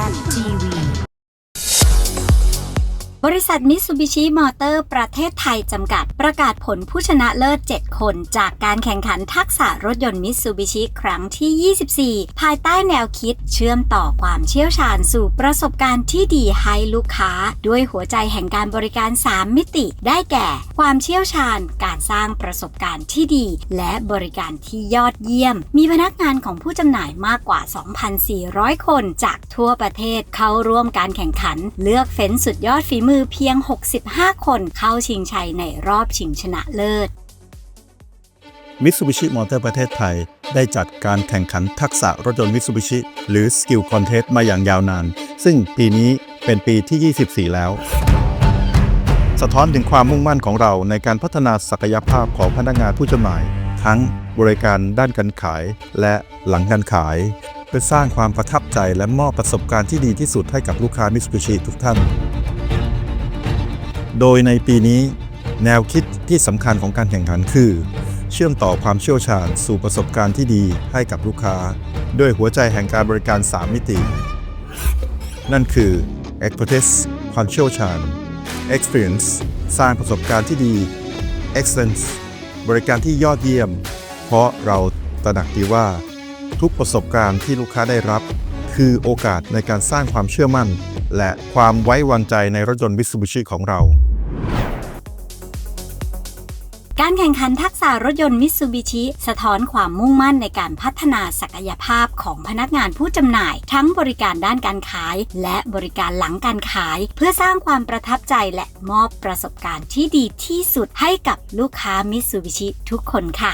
Sally TV. บริษัทมิ t ซูบิชิมอเตอร์ประเทศไทยจำกัดประกาศผลผู้ชนะเลิศ 7 คน จากการแข่งขันทักษะรถยนต์มิ t ซูบิชิครั้งที่ 24 ภายใต้แนวคิดเชื่อมต่อความเชี่ยวชาญสู่ประสบการณ์ที่ดีให้ลูกค้า ด้วยหัวใจแห่งการบริการ 3 มิติ ได้แก่ ความเชี่ยวชาญ การสร้างประสบการณ์ที่ดี และบริการที่ยอดเยี่ยม มีพนักงานของผู้จำหน่ายมากกว่า 2,400 คน จากทั่วประเทศเข้าร่วมการแข่งขัน เลือกเฟ้นสุดยอดฝีมือือเพียง 65 คนเข้าชิงชัยในรอบชิงชนะเลิศมิตซูบิชิมอเตอร์ประเทศไทย ได้จัดการแข่งขันทักษะรถยนต์มิตซูบิชิหรือ Skill Contest มาอย่างยาวนาน ซึ่งปีนี้เป็นปีที่ 24 แล้ว สะท้อนถึงความมุ่งมั่นของเราในการพัฒนาศักยภาพของพนักงานผู้จำหน่าย ทั้งบริการด้านการขายและหลังการขาย เพื่อสร้างความประทับใจและมอบประสบการณ์ที่ดีที่สุดให้กับลูกค้ามิตซูบิชิทุกท่าน โดยในปีนี้แนวคิดที่สำคัญของการแข่งขันคือ เชื่อมต่อความเชี่ยวชาญสู่ประสบการณ์ที่ดีให้กับลูกค้า ด้วยหัวใจแห่งการบริการ 3 มิติ นั่นคือ expertise ความเชี่ยวชาญ experience สร้างประสบการณ์ที่ดี excellence บริการที่ยอดเยี่ยม เพราะเราตระหนักดีว่า ทุกประสบการณ์ที่ลูกค้าได้รับ คือโอกาสในการสร้างความเชื่อมั่น และความไว้วางใจในรถยนต์ Mitsubishi ของเรา การแข่งขันทักษะรถยนต์มิ t ซูบิชิสะท้อนความมุ่งมั่นในการพัฒนาศักยภาพของพนักงานผู้จำหน่าย ทั้งบริการด้านการขาย และบริการหลังการขาย เพื่อสร้างความประทับใจและมอบประสบการณ์ที่ดีที่สุดให้กับลูกค้ามิ t ซูบิชิทุกคนค่ะ